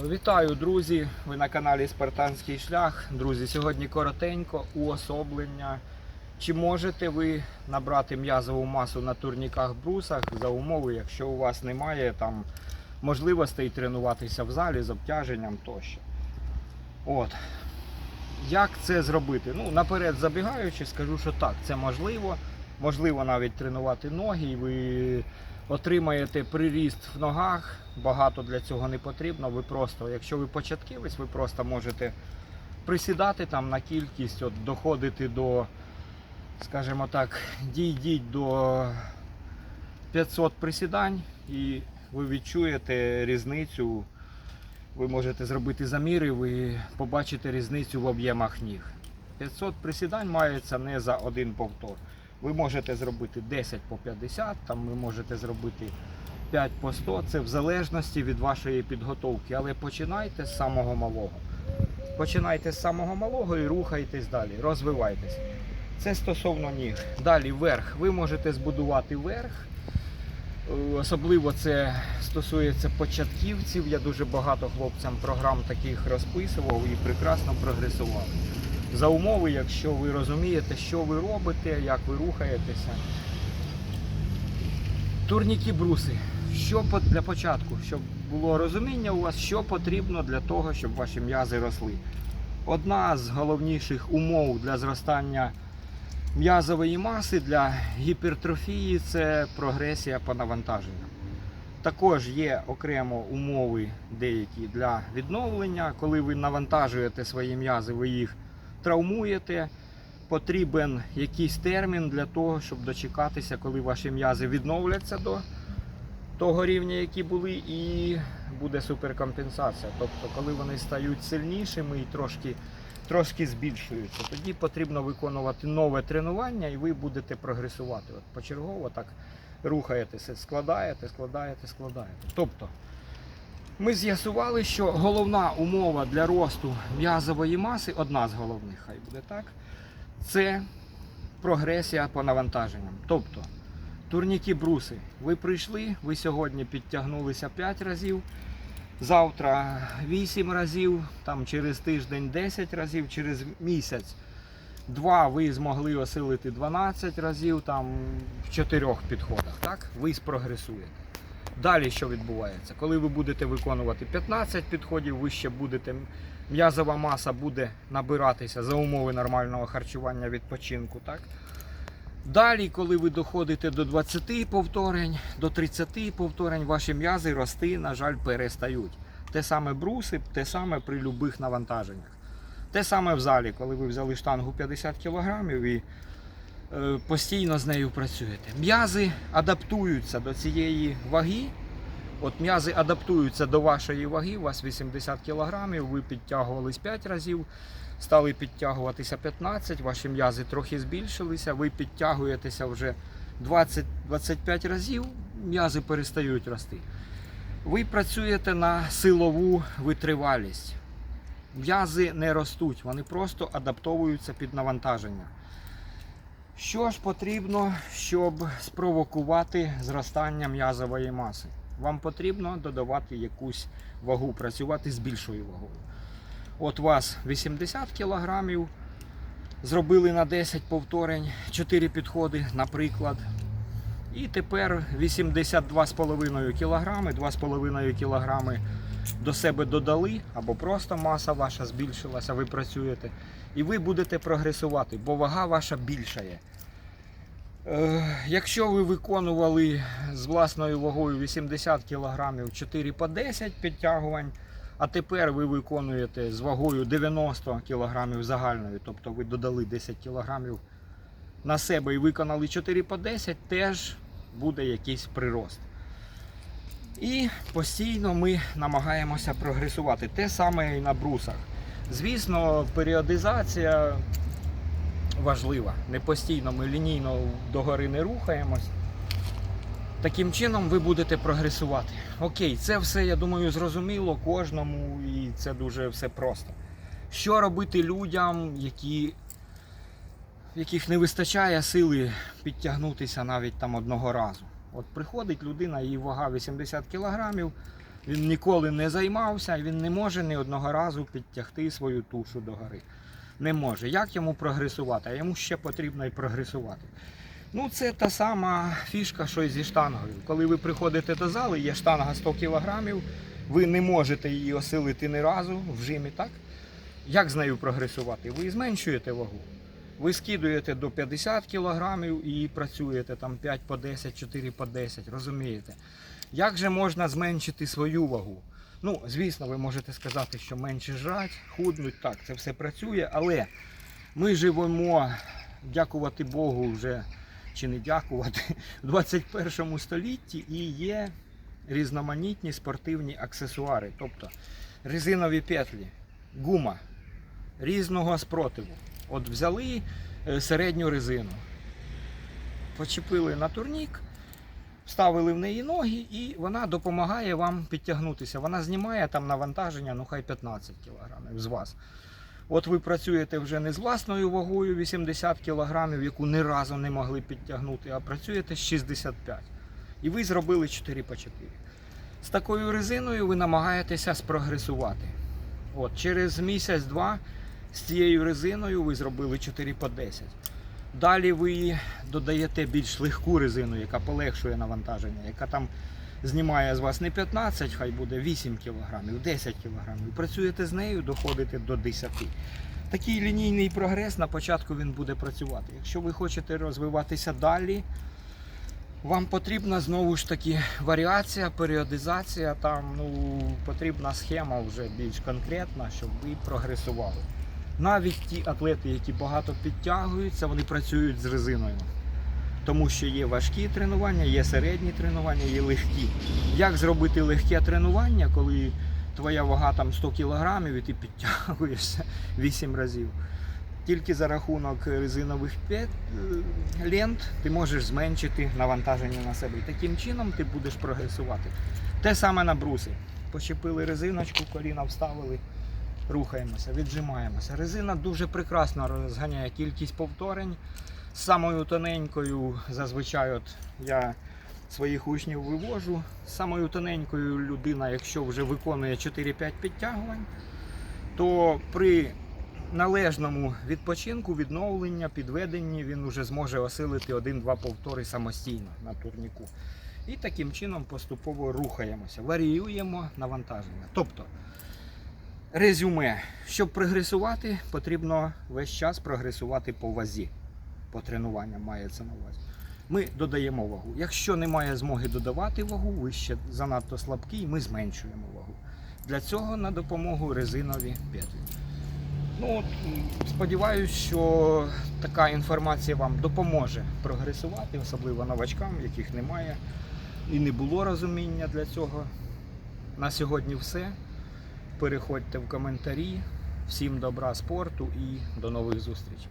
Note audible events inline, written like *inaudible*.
Вітаю, друзі! Ви на каналі Спартанський шлях. Друзі, сьогодні коротенько уособлення. Чи можете ви набрати м'язову масу на турніках брусах за умови, якщо у вас немає там можливостей тренуватися в залі з обтяженням тощо? От. Як це зробити? Ну, наперед забігаючи, скажу, що так, це можливо. Можливо навіть тренувати ноги, і ви отримаєте приріст в ногах. Багато для цього не потрібно. Ви просто, якщо ви початківець, ви просто можете присідати там на кількість, от, доходити до, скажімо так, дійдіть до 500 присідань, і ви відчуєте різницю. Ви можете зробити заміри, ви побачите різницю в об'ємах ніг. 500 присідань мається не за один повтор. Ви можете зробити 10 по 50, там ви можете зробити 5 по 100, це в залежності від вашої підготовки. Але починайте з самого малого. Починайте з самого малого і рухайтесь далі, розвивайтесь. Це стосовно ніг. Далі верх. Ви можете збудувати верх. Е, Особливо це стосується початківців. Я дуже багато хлопцям програм таких розписував і прекрасно прогресували. За умови, якщо ви розумієте, що ви робите, як ви рухаєтеся. Турніки бруси. Що для початку, щоб було розуміння у вас, що потрібно для того, щоб ваші м'язи росли. Одна з головніших умов для зростання м'язової маси для гіпертрофії це прогресія по навантаженням. Також є окремо умови деякі для відновлення. Коли ви навантажуєте свої м'язи, ви їх травмуєте. Потрібен якийсь термін для того, щоб дочекатися, коли ваші м'язи відновляться до того рівня, які були, і буде суперкомпенсація. Тобто, коли вони стають сильнішими і трошки, трошки збільшуються, тоді потрібно виконувати нове тренування, і ви будете прогресувати. От почергово так рухаєтеся, складаєте, складаєте, складаєте. Тобто, ми з'ясували, що головна умова для росту м'язової маси, одна з головних, хай буде так, це прогресія по навантаженням. Тобто, турніки бруси. Ви прийшли, ви сьогодні підтягнулися 5 разів, завтра 8 разів, там через тиждень 10 разів, через місяць. Два ви змогли осилити 12 разів там в чотирьох підходах. Так? Ви спрогресуєте. Далі що відбувається? Коли ви будете виконувати 15 підходів, ви ще будете м'язова маса буде набиратися за умови нормального харчування відпочинку. Так? Далі, коли ви доходите до 20 повторень, до 30 повторень, ваші м'язи рости, на жаль, перестають. Те саме бруси, те саме при будь-яких навантаженнях. Те саме в залі, коли ви взяли штангу 50 кг і постійно з нею працюєте. М'язи адаптуються до цієї ваги. От м'язи адаптуються до вашої ваги, у вас 80 кг, ви підтягувались 5 разів, стали підтягуватися 15, ваші м'язи трохи збільшилися, ви підтягуєтеся вже 20-25 разів, м'язи перестають рости. Ви працюєте на силову витривалість. М'язи не ростуть, вони просто адаптовуються під навантаження. Що ж потрібно, щоб спровокувати зростання м'язової маси? Вам потрібно додавати якусь вагу, працювати з більшою вагою. От вас 80 кг, зробили на 10 повторень, 4 підходи, наприклад. І тепер 82,5 кг, 2,5 кг до себе додали, або просто маса ваша збільшилася, ви працюєте. І ви будете прогресувати, бо вага ваша більшає. Е, Якщо ви виконували з власною вагою 80 кг 4 по 10 підтягувань, а тепер ви виконуєте з вагою 90 кг загальною, тобто ви додали 10 кг на себе і виконали 4 по 10, теж буде якийсь прирост. І постійно ми намагаємося прогресувати. Те саме і на брусах. Звісно, періодизація важлива. Не постійно ми лінійно догори не рухаємось. Таким чином ви будете прогресувати. Окей, це все, я думаю, зрозуміло кожному і це дуже все просто. Що робити людям, які, яких не вистачає сили підтягнутися навіть там одного разу? От приходить людина, її вага 80 кг, Він ніколи не займався, він не може ні одного разу підтягти свою тушу до гори. Не може. Як йому прогресувати? А йому ще потрібно і прогресувати. Ну, це та сама фішка, що і зі штангою. Коли ви приходите до зали, є штанга 100 кг, ви не можете її осилити ні разу в жимі, так? Як з нею прогресувати? Ви зменшуєте вагу. Ви скидуєте до 50 кг і працюєте там 5 по 10, 4 по 10, розумієте? Як же можна зменшити свою вагу? Ну, звісно, ви можете сказати, що менше жрать, худнуть, так, це все працює, але ми живемо, дякувати Богу, вже чи не дякувати, *laughs* в 21 столітті і є різноманітні спортивні аксесуари, тобто резинові петлі, гума різного спротиву. От взяли е, середню резину, почепили на турнік, вставили в неї ноги, і вона допомагає вам підтягнутися. Вона знімає там навантаження, ну хай 15 кг з вас. От ви працюєте вже не з власною вагою 80 кг, яку ні разу не могли підтягнути, а працюєте з 65. І ви зробили 4 по 4. З такою резиною ви намагаєтеся спрогресувати. От, через місяць-два з цією резиною ви зробили 4 по 10. Далі ви додаєте більш легку резину, яка полегшує навантаження, яка там знімає з вас не 15, хай буде 8 кг, 10 кг. Працюєте з нею, доходите до 10. Такий лінійний прогрес на початку він буде працювати. Якщо ви хочете розвиватися далі, вам потрібна знову ж таки варіація, періодизація, там ну, потрібна схема вже більш конкретна, щоб ви прогресували. Навіть ті атлети, які багато підтягуються, вони працюють з резиною. Тому що є важкі тренування, є середні тренування, є легкі. Як зробити легке тренування, коли твоя вага там 100 кг і ти підтягуєшся *laughs* 8 разів? Тільки за рахунок резинових е, лент ти можеш зменшити навантаження на себе. І таким чином ти будеш прогресувати. Те саме на бруси. Почепили резиночку, коліна вставили, рухаємося, віджимаємося. Резина дуже прекрасно розганяє кількість повторень. З самою тоненькою, зазвичай от я своїх учнів вивожу. З самою тоненькою людина, якщо вже виконує 4-5 підтягувань, то при належному відпочинку, відновлення, підведенні він вже зможе осилити один-два повтори самостійно на турніку. І таким чином поступово рухаємося, варіюємо навантаження. Тобто, резюме, щоб прогресувати, потрібно весь час прогресувати по вазі. По тренуванням мається на увазі. Ми додаємо вагу. Якщо немає змоги додавати вагу, ви ще занадто слабкий, ми зменшуємо вагу. Для цього на допомогу резинові петлі. Ну, сподіваюсь, що така інформація вам допоможе прогресувати, особливо новачкам, яких немає і не було розуміння для цього. На сьогодні все. Переходьте в коментарі. Всім добра спорту і до нових зустрічей.